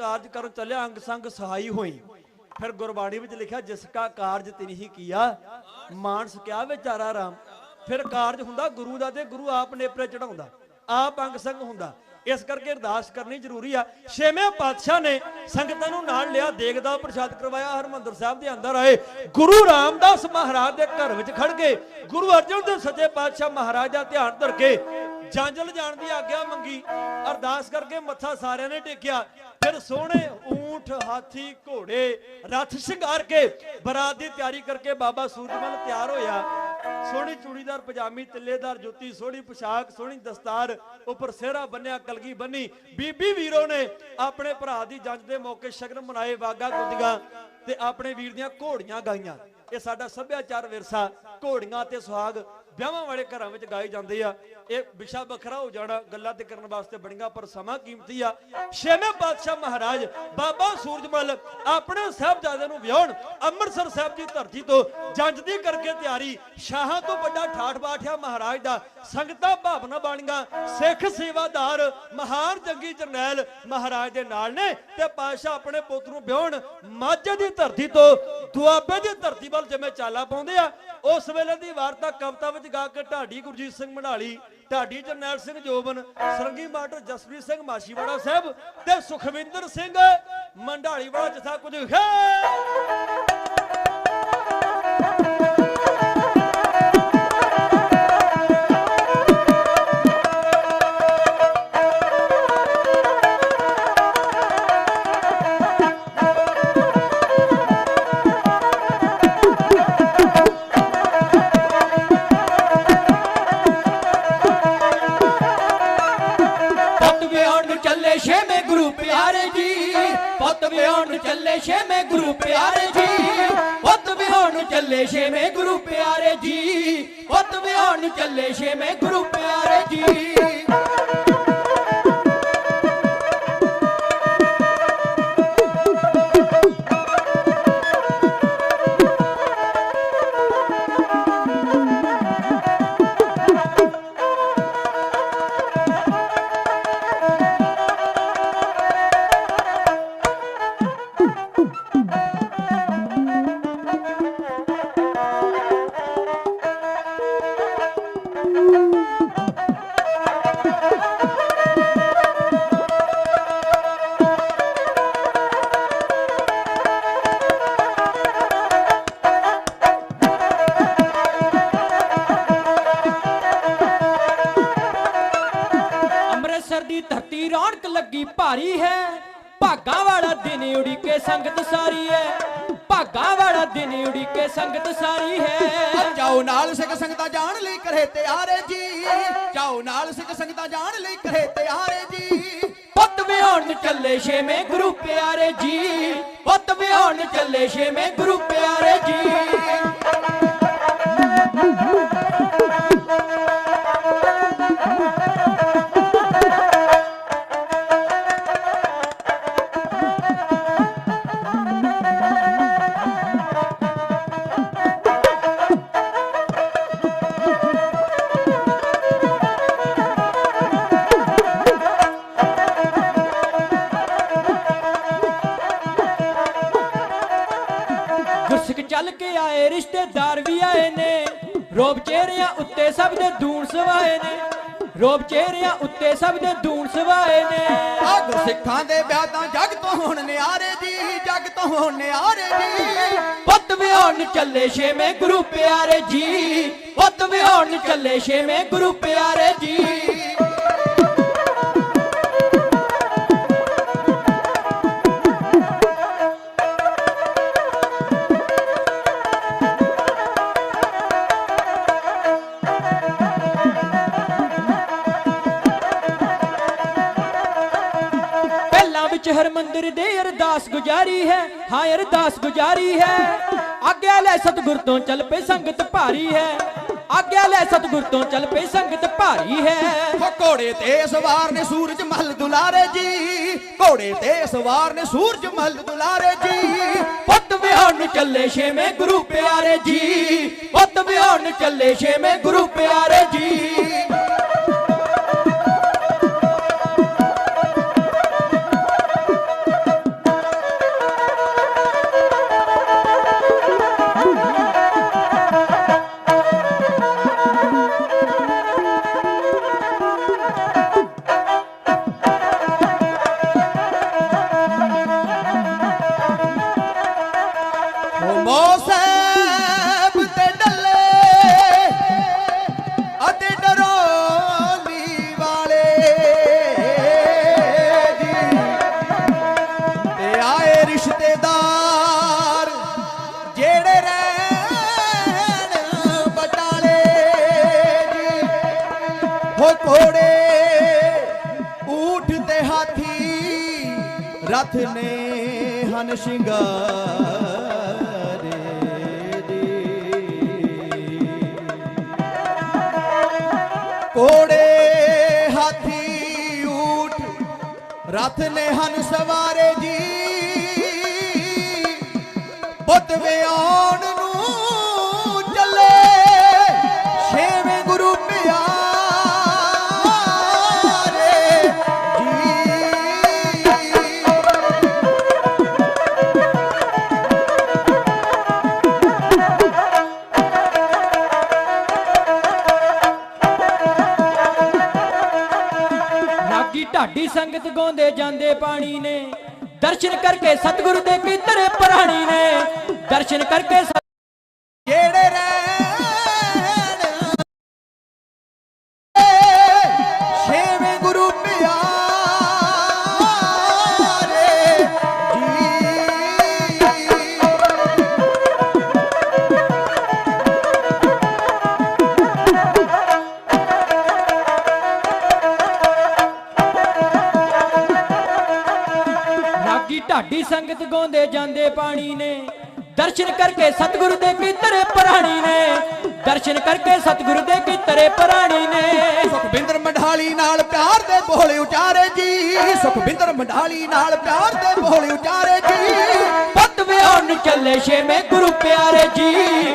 ਕਾਰਜ ਕਰਨ ਚੱਲਿਆ, ਅੰਗ ਸੰਗ ਸਹਾਈ ਹੋਈ। ਫਿਰ ਗੁਰਬਾਣੀ ਵਿੱਚ ਲਿਖਿਆ, ਜਿਸ ਕਾ ਕਾਰਜ ਤਿਨ ਹੀ ਕੀਆ, ਮਾਨਸ ਕਿਆ ਵਿਚਾਰਾ ਰਾਮ। ਫਿਰ ਕਾਰਜ ਹੁੰਦਾ ਗੁਰੂ ਦਾ ਤੇ ਗੁਰੂ ਆਪ ਨੇਪਰੇ ਚੜਾਉਂਦਾ ਆਪ ਅੰਗ ਸੰਗ ਹੁੰਦਾ। ਇਸ ਕਰਕੇ ਅਰਦਾਸ ਕਰਨੀ ਜ਼ਰੂਰੀ ਆ। ਛੇਵੇਂ ਪਾਤਸ਼ਾਹ ਨੇ ਸੰਗਤਾਂ ਨੂੰ ਨਾਲ ਲਿਆ ਦੇਖਦਾ ਪ੍ਰਸ਼ਾਦ ਕਰਵਾਇਆ, ਹਰਮੰਦਰ ਸਾਹਿਬ ਦੇ ਅੰਦਰ ਆਏ। ਗੁਰੂ ਰਾਮਦਾਸ ਮਹਾਰਾਜ ਦੇ ਘਰ ਵਿੱਚ ਖੜ ਕੇ ਗੁਰੂ ਅਰਜਨ ਦੇਵ ਸੱਚੇ ਪਾਤਸ਼ਾਹ ਮਹਾਰਾਜ ਦਾ ਧਿਆਨ ਧਰ ਕੇ ਜਾਂਜਲ ਜਾਣ ਦੀ ਆਗਿਆ ਮੰਗੀ, ਅਰਦਾਸ ਕਰਕੇ ਮੱਥਾ ਸਾਰਿਆਂ ਨੇ ਟੇਕਿਆ। ਫਿਰ ਸੋਹਣੇ ਊਂਠ ਹਾਥੀ ਘੋੜੇ ਰੱਥ ਸ਼ਿੰਗਾਰ ਕੇ ਬਰਾਤ ਦੀ ਤਿਆਰੀ ਕਰਕੇ ਬਾਬਾ ਸੂਰਜਮਲ ਤਿਆਰ ਹੋਇਆ। ਸੋਹਣੀ ਚੂੜੀਦਾਰ ਪਜਾਮੀ, ਤਿੱਲੇਦਾਰ ਜੁੱਤੀ, ਸੋਹਣੀ ਪੋਸ਼ਾਕ, ਸੋਹਣੀ ਦਸਤਾਰ ਉੱਪਰ ਸਿਹਰਾ ਬੰਨਿਆ, ਕਲਗੀ ਬੰਨੀ। ਬੀਬੀ ਵੀਰੋ ਨੇ ਆਪਣੇ ਭਰਾ ਦੀ ਜੰਜ ਦੇ ਮੌਕੇ ਸ਼ਗਨ ਮਨਾਏ, ਵਾਗਾ ਗੁੱਦੀਆਂ ਤੇ ਆਪਣੇ ਵੀਰ ਦੀਆਂ ਘੋੜੀਆਂ ਗਾਈਆਂ। ਇਹ ਸਾਡਾ ਸੱਭਿਆਚਾਰ ਵਿਰਸਾ, ਘੋੜੀਆਂ ਤੇ ਸੁਹਾਗ। ਵਿਆਹਾਂ ਵਾਲੇ ਘਰਾਂ ਵਿੱਚ ਗਾਏ ਜਾਂਦੇ ਆ। ਇਹ ਵਿਸ਼ਾ ਵੱਖਰਾ ਹੋ ਜਾਣਾ, ਗੱਲਾਂ ਤੇ ਕਰਨ ਵਾਸਤੇ ਬਣੀਆਂ, ਪਰ ਸਮਾਂ ਕੀਮਤੀ ਆ। ਛੇਵੇਂ ਪਾਤਸ਼ਾਹ ਮਹਾਰਾਜ ਬਾਬਾ ਸੂਰਜਮਲ ਆਪਣੇ ਸਾਹਿਬਜ਼ਾਦੇ ਨੂੰ ਵਿਆਹਣ, ਅੰਮ੍ਰਿਤਸਰ ਸਾਹਿਬ ਦੀ ਧਰਤੀ ਤੋਂ ਜੰਜ ਦੀ ਕਰਕੇ ਤਿਆਰੀ, ਸ਼ਾਹਾਂ ਤੋਂ ਵੱਡਾ ਠਾਠ ਬਾਠਿਆ ਮਹਾਰਾਜ ਦਾ, ਸੰਗਤਾਂ ਭਾਵਨਾ ਬਾਣੀਆਂ, ਸਿੱਖ ਸੇਵਾਦਾਰ, ਮਹਾਨ ਜੰਗੀ ਜਰਨੈਲ ਮਹਾਰਾਜ ਦੇ ਨਾਲ ਨੇ ਤੇ ਪਾਤਸ਼ਾਹ ਆਪਣੇ ਪੁੱਤ ਨੂੰ ਵਿਆਹਣ, ਮਾਝੇ ਦੀ ਧਰਤੀ ਤੋਂ ਦੁਆਬੇ ਦੀ ਧਰਤੀ ਵੱਲ ਜਿਵੇਂ ਚਾਲਾ ਪਾਉਂਦੇ ਆ, ਉਸ ਵੇਲੇ ਦੀ ਵਾਰਤਾ ਕਵਿਤਾ ਵਿੱਚ ਗਾ ਕੇ ਢਾਡੀ ਗੁਰਜੀਤ ਸਿੰਘ ਮਢਾਲੀ ਢਾਡੀ ਜਰਨੈਲ ਸਿੰਘ ਜੋਬਨ, ਸਰੰਗੀ ਮਾਸਟਰ ਜਸਪ੍ਰੀਤ ਸਿੰਘ ਮਾਸ਼ੀਵਾੜਾ ਸਾਹਿਬ ਤੇ ਸੁਖਵਿੰਦਰ ਸਿੰਘ ਮੰਡਾਲੀ ਵਾਲਾ ਜਥਾ ਕੁਝ ਹੈ। ਪਿਆਰੇ ਜੀ, ਪੁੱਤ ਵਿਆਹਣ ਨੂੰ ਚੱਲੇ ਛੇਵੇਂ ਗੁਰੂ ਪਿਆਰੇ ਜੀ। ਪੁੱਤ ਵਿਆਹਣ ਨੂੰ ਚੱਲੇ ਛੇਵੇਂ ਗੁਰੂ ਪਿਆਰੇ ਜੀ। ਪੁੱਤ ਵਿਆਹਣ ਨੂੰ ਚੱਲੇ ਛੇਵੇਂ ਗੁਰੂ ਪਿਆਰੇ ਜੀ। ਲੱਗੀ ਭਾਰੀ ਹੈ। ਭਾਗਾ ਵਾਲਾ ਦਿਨ ਉੜੀ ਕੇ ਸੰਗਤ ਸਾਰੀ ਹੈ। ਭਾਗਾ ਵਾਲਾ ਦਿਨ ਉੜੀ ਕੇ ਸੰਗਤ ਸਾਰੀ ਹੈ। ਜਾਓ ਨਾਲ ਸਿੱਖ ਸੰਗਤਾਂ ਜਾਣ ਲਈ ਕਰੇ ਤਿਆਰੇ ਜੀ। ਜਾਓ ਨਾਲ ਸਿੱਖ ਸੰਗਤਾਂ ਜਾਣ ਲਈ ਕਰੇ ਤਿਆਰੇ ਜੀ। ਪੁੱਤ ਨੂੰ ਚੱਲੇ ਛੇਵੇਂ ਗੁਰੂ ਪਿਆਰੇ ਜੀ। ਪੁੱਤ ਨੂੰ ਚੱਲੇ ਛੇਵੇਂ ਗੁਰੂ ਪਿਆਰੇ ਜੀ। ਗੁਰਸਿੱਖ ਚੱਲ ਕੇ ਆਏ ਰਿਸ਼ਤੇਦਾਰ ਵੀ ਆਏ ਨੇ। ਰੋਬ ਚਿਹਰਿਆਂ ਉੱਤੇ ਸਭ ਦੇ ਦੂਣ ਸਵਾਏ ਨੇ। ਰੋਬ ਚਿਹਰਿਆਂ ਉੱਤੇ ਸਭ ਦੇ ਦੂਣ ਸਵਾਏ ਨੇ। ਆ ਗੁਰਸਿੱਖਾਂ ਦੇ ਵਿਆਹ ਤਾਂ ਜਗ ਤੋਂ ਹੁਣ ਨਿਆਰੇ ਜੀ ਜਗ ਤੋਂ ਹੁਣ ਨਿਆਰੇ ਜੀ ਪੁੱਤ ਨੂੰ ਚੱਲੇ ਛੇਵੇਂ ਗੁਰੂ ਪਿਆਰੇ ਜੀ। ਪੁੱਤ ਨੂੰ ਚੱਲੇ ਛੇਵੇਂ ਗੁਰੂ ਪਿਆਰੇ ਜੀ। ਹਰਮੰਦਰ ਦੇ ਅਰਦਾਸ ਗੁਜਾਰੀ ਹੈ। ਹਾਂ ਅਰਦਾਸ ਗੁਜਾਰੀ ਹੈ। ਆਗਿਆ ਲੈ ਸਤਿਗੁਰ ਤੋਂ ਚੱਲ ਪਈ ਸੰਗਤ ਭਾਰੀ ਹੈ। ਆਗਿਆ ਲੈ ਸਤਿਗੁਰ ਤੋਂ ਚੱਲ ਪਈ ਸੰਗਤ ਭਾਰੀ ਹੈ। ਘੋੜੇ ਤੇ ਸਵਾਰ ਨੇ ਸੂਰਜ ਮਹਲ ਦੁਲਾਰੇ ਜੀ। ਘੋੜੇ ਤੇ ਸਵਾਰ ਨੇ ਸੂਰਜ ਮਹਲ ਦੁਲਾਰੇ ਜੀ। ਪੁੱਤ ਵਿਆਹਣ ਨੂੰ ਚੱਲੇ ਛੇਵੇਂ ਗੁਰੂ ਪਿਆਰੇ ਜੀ। ਪੁੱਤ ਵਿਆਹਣ ਨੂੰ ਚੱਲੇ ਛੇਵੇਂ ਗੁਰੂ ਪਿਆਰੇ ਜੀ। ਰਿਸ਼ਤੇਦਾਰ ਜਿਹੜੇ ਰਹਿਣ ਬਟਾਲੇ ਜੀ। ਹੋ ਘੋੜੇ, ਊਠ ਤੇ ਹਾਥੀ ਰਥ ਨੇ ਹਨ ਸ਼ਿੰਗਾਰੇ ਜੀ। ਘੋੜੇ, ਹਾਥੀ, ਊਠ, ਰਥ ਨੇ ਹਨ ਸਵਾਰੇ ਜੀ। ਬੁੱਧ ਵਿਆਉਣ ਨੂੰ ਚੱਲੇ। ਛੇਵੇਂ ਗੁਰੂ ਪਿਆਰੇ ਜੀ। ਰਾਗੀ ਢਾਡੀ ਸੰਗਤ ਗਾਉਂਦੇ ਜਾਂਦੇ ਪਾਣੀ ਨੇ। ਦਰਸ਼ਨ ਕਰਕੇ ਸਤਿਗੁਰੂ ਦੇ ਕੀਤਰੇ ਪ੍ਰਾਣੀ ਨੇ ਦਰਸ਼ਨ ਕਰਕੇ ਢਾਡੀ ਸੰਗਤ ਗਾਉਂਦੇ ਜਾਂਦੇ ਪਾਣੀ ਨੇ। ਦਰਸ਼ਨ ਕਰਕੇ ਸਤਿਗੁਰੂ ਦੇ ਕੀਤਰੇ ਪ੍ਰਾਣੀ ਨੇ। ਦਰਸ਼ਨ ਕਰਕੇ ਸਤਿਗੁਰੂ ਦੇ ਕੀਤਰੇ ਪ੍ਰਾਣੀ ਨੇ। ਸੁਖਬਿੰਦਰ ਮੰਡਾਲੀ ਨਾਲ ਪਿਆਰ ਦੇ ਬੋਲੇ ਉਚਾਰੇ ਜੀ। ਸੁਖਬਿੰਦਰ ਮੰਡਾਲੀ ਨਾਲ ਪਿਆਰ ਦੇ ਬੋਲੇ ਉਚਾਰੇ ਜੀ। ਪਤ ਨੂੰ ਚੱਲੇ ਛੇਵੇਂ ਗੁਰੂ ਪਿਆਰੇ ਜੀ।